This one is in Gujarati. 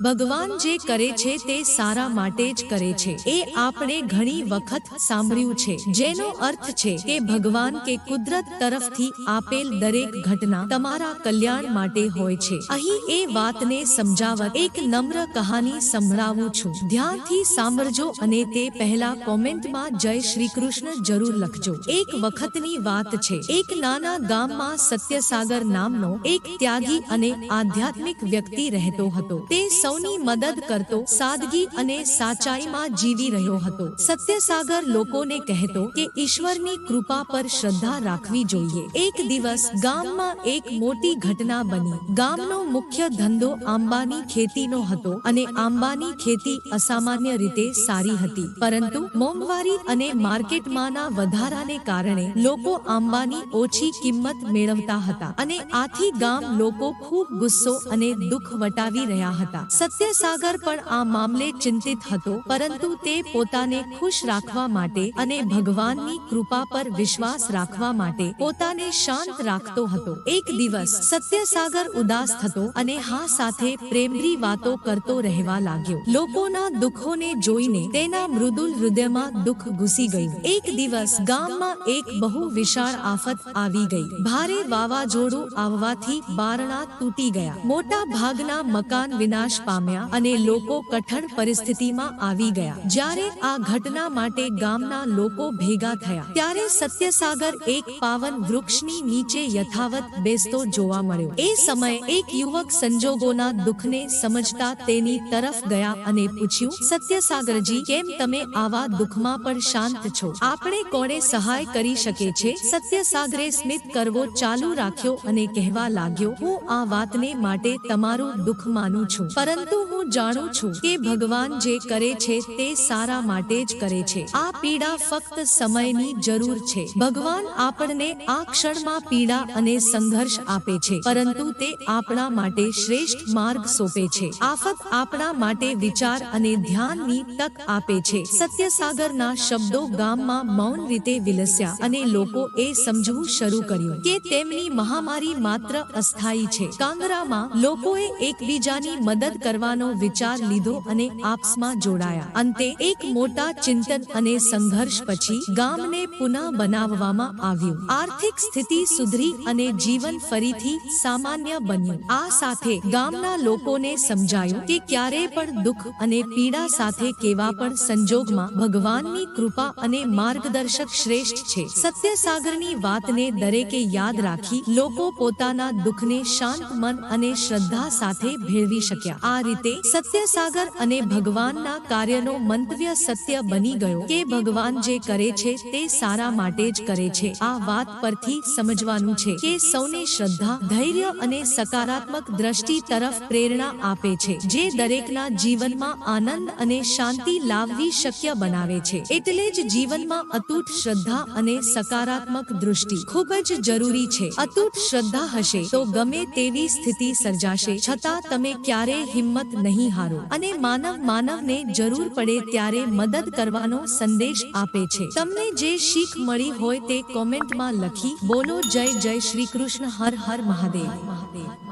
ભગવાન જે કરે છે તે સારા માટે જ કરે છે. એ આપણે ઘણી વખત સાંભળ્યું છે. જેનો અર્થ છે કે ભગવાન કે કુદરત તરફથી આપેલ દરેક ઘટના તમારા કલ્યાણ માટે હોય છે. અહીં એ વાતને સમજાવત એક નમ્ર કહાની સંભળાવું છું. ધ્યાનથી સાંભળજો અને તે પહેલા કોમેન્ટમાં જય શ્રી કૃષ્ણ જરૂર લખજો. એક વખતની વાત છે. એક નાના ગામમાં સત્યસાગર નામનો એક ત્યાગી અને આધ્યાત્મિક વ્યક્તિ રહેતો હતો. તે સૌની મદદ કરતો, સાદગી અને સાચાઈમાં જીવી રહ્યો હતો. સત્યસાગર લોકોને કહેતો કે ઈશ્વરની કૃપા પર શ્રદ્ધા રાખવી જોઈએ. એક દિવસ ગામમાં એક મોટી ઘટના બની. ગામનો મુખ્ય ધંધો આંબાની ખેતીનો હતો અને આંબાની ખેતી અસામાન્ય રીતે સારી હતી. પરંતુ મોંઘવારી અને માર્કેટમાંના વધારાને કારણે લોકો આંબાની ઓછી કિંમત મેળવતા હતા અને આથી ગામ લોકો ખૂબ ગુસ્સો અને દુઃખ વટાવી રહ્યા હતા. સત્યસાગર પણ આ મામલે ચિંતિત હતો, પરંતુ તે પોતાને ખુશ રાખવા માટે અને ભગવાનની કૃપા પર વિશ્વાસ રાખવા માટે પોતાને શાંત રાખતો હતો. એક દિવસ સત્યસાગર ઉદાસ થતો અને હા સાથે પ્રેમરી વાતો કરતો રહેવા લાગ્યો. લોકોના દુઃખોને જોઈને તેના મૃદુલ હૃદયમાં દુઃખ ઘૂસી ગયું. એક દિવસ ગામમાં એક બહુ વિશાળ આફત આવી ગઈ. ભારે વાવાઝોડું આવવાથી બારણા તૂટી ગયા. મોટા ભાગના મકાન વિનાશ પામ્યા અને લોકો કઠણ પરિસ્થિતિમાં આવી ગયા. જ્યારે આ ઘટના માટે ગામના લોકો ભેગા થયા, ત્યારે સત્યસાગર એક પાવન વૃક્ષની નીચે યથાવત બેસતો જોવા મળ્યો. એ સમયે એક યુવક સંજોગોના દુઃખને સમજતા તેની તરફ ગયા અને પૂછ્યું, સત્યસાગરજી, કેમ તમે આવા દુઃખમાં પણ શાંત છો? આપણે કોણે સહાય કરી શકે છે સત્યસાગરે સ્મિત કરવો ચાલુ રાખ્યો અને કહેવા લાગ્યો, હું આ વાતને માટે તમારું દુઃખ માનું છું પરંતુ હું જાણું છું કે ભગવાન જે કરે છે તે સારા માટે જ કરે છે. આ પીડા ફક્ત સમયની જરૂર છે. ભગવાન આપણને આ ક્ષણમાં પીડા અને સંઘર્ષ આપે છે, પરંતુ તે આપણા માટે શ્રેષ્ઠ માર્ગ સોંપે છે. આફત આપણા માટે વિચાર અને ધ્યાનની તક આપે છે. સત્યસાગરના શબ્દો ગામમાં મૌન રીતે વિલસ્યા અને લોકો એ સમજવું શરૂ કર્યું કે તેમની મહામારી માત્ર અસ્થાયી છે. કાંગરામાં લોકોએ એકબીજાની મદદ કરવાનો વિચાર લીધો અને આપસમાં જોડાયા. અંતે એક મોટા ચિંતન અને સંઘર્ષ પછી ગામને પુનઃ બનાવવામાં આવ્યું. આર્થિક સ્થિતિ સુધરી અને જીવન ફરીથી સામાન્ય બન્યું. આ સાથે ગામના લોકોને સમજાયું કે ક્યારે પણ દુઃખ અને પીડા સાથે કેવા પણ સંજોગમાં ભગવાનની કૃપા અને માર્ગદર્શક શ્રેષ્ઠ છે. સત્યસાગરની વાતને દરેકે યાદ રાખી લોકો પોતાના દુઃખને શાંત મન અને શ્રદ્ધા સાથે ભેળવી શક્યા. આ રીતે સત્યસાગર અને ભગવાનના કાર્યનો મંતવ્ય સત્ય બની ગયો. કે ભગવાન જે કરે છે તે સારા માટે જ કરે છે. આ વાત પરથી સમજવાનું છે કે સૌને શ્રદ્ધા, ધૈર્ય અને સકારાત્મક દ્રષ્ટિ તરફ પ્રેરણા આપે છે, જે દરેકના જીવનમાં આનંદ અને શાંતિ લાવવી શક્ય બનાવે છે. એટલે જ જીવનમાં અતૂટ શ્રદ્ધા અને સકારાત્મક દૃષ્ટિ ખૂબ જ જરૂરી છે. અતૂટ શ્રદ્ધા હશે તો ગમે તેવી સ્થિતિ સર્જાશે. છતાં તમે ક્યારેય હિંમત નહીં હારો. અને માનવ માનવને જરૂર પડે ત્યારે મદદ કરવાનો સંદેશ આપે છે. તમને જે શીખ મળી હોય તે કોમેન્ટમાં લખી બોલો. જય જય શ્રી કૃષ્ણ. હર હર મહાદેવ.